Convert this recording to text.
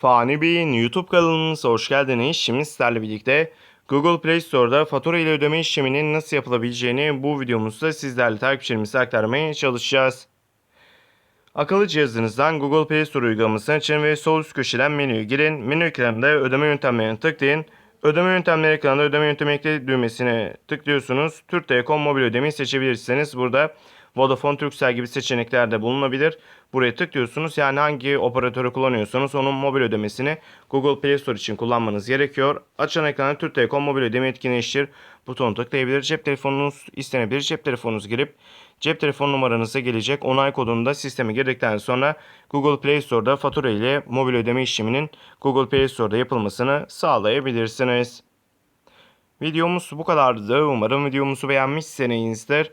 Fani Bey'in YouTube kanalımıza hoş geldiniz. Şimdi sizlerle birlikte Google Play Store'da fatura ile ödeme işleminin nasıl yapılabileceğini bu videomuzda sizlerle takipçilerimize aktarmaya çalışacağız. Akıllı cihazınızdan Google Play Store uygulamasını açın ve sol üst köşeden menüye girin. Menü ekranında ödeme yöntemlerine tıklayın. Ödeme yöntemleri ekranında ödeme yöntemi ekle düğmesine tıklıyorsunuz. Türk Telekom mobil ödemeyi seçebilirsiniz. Burada Vodafone, Turkcell gibi seçenekler de bulunabilir. Buraya tıklıyorsunuz. Yani hangi operatörü kullanıyorsanız onun mobil ödemesini Google Play Store için kullanmanız gerekiyor. Açan ekrana Türk Telekom mobil ödeme etkinleştir butonu tıklayabilir. Cep telefonunuz istenebilir. Cep telefonunuz girip cep telefon numaranıza gelecek onay kodunu da sisteme girdikten sonra Google Play Store'da fatura ile mobil ödeme işleminin Google Play Store'da yapılmasını sağlayabilirsiniz. Videomuz bu kadardı. Umarım videomuzu beğenmişsinizdir.